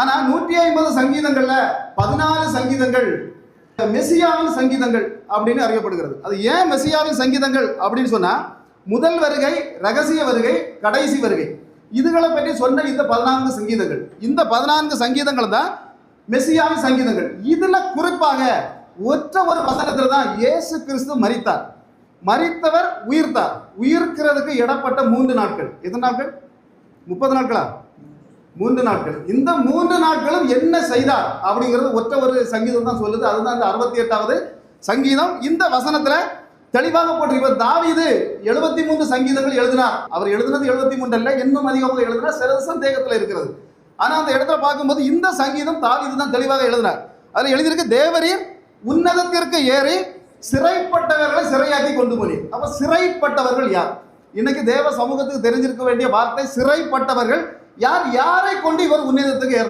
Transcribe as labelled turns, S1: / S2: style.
S1: ஆனா நூற்றி ஐம்பது சங்கீதங்கள்ல பதினாலு சங்கீதங்கள் மெசியாவின் சங்கீதங்கள் அப்படின்னு அறியப்படுகிறது. அது ஏன் மெசியாவின் சங்கீதங்கள் அப்படின்னு சொன்னா முதல் வருகை ரகசிய வருகை கடைசி வருகை. இதுகளை பற்றி சொன்ன இந்த பதினான்கு சங்கீதங்கள். இந்த பதினான்கு சங்கீதங்கள் தான் மெசியாவின் சங்கீதங்கள். இதுல குறிப்பாக ஒற்ற ஒரு வசனத்தில் தான் இயேசு கிறிஸ்து மரித்தார். மரித்தவர் உயிர்த்தார். உயிர்க்கிறதுக்கு இடப்பட்ட மூன்று நாட்கள். எத்தனை நாட்கள்? முப்பது நாட்களா? மூன்று நாட்கள். இந்த மூன்று நாட்களும் என்ன செய்தார்? அப்படிங்கிறது ஒற்ற ஒரு சங்கீதம் தான் சொல்லுது. அதுதான் இந்த அறுபத்தி எட்டாவது சங்கீதம். இந்த வசனத்துல தெளிவாக போட்டிருக்கு. தாவிது எழுபத்தி மூன்று சங்கீதங்கள் எழுதினார். அவர் எழுதினது எழுபத்தி மூன்று அல்ல இன்னும் அதிகமாக எழுதினார் சில சந்தேகத்தில் இருக்கிறது. ஆனால் அந்த இடத்துல பார்க்கும்போது இந்த சங்கீதம் தாவிது தான் தெளிவாக எழுதினார். அதில் எழுதியிருக்கு தேவரீர் உன்னதத்திற்கு ஏறி சிறைப்பட்டவர்களை சிறையாக்கி கொண்டு போனீர். அப்போ சிறைப்பட்டவர்கள் யார்? இன்னைக்கு தேவ சமூகத்துக்கு தெரிஞ்சிருக்க வேண்டிய வார்த்தை சிறைப்பட்டவர்கள் யார் யாரை கொண்டு இவர் உன்னதத்துக்கு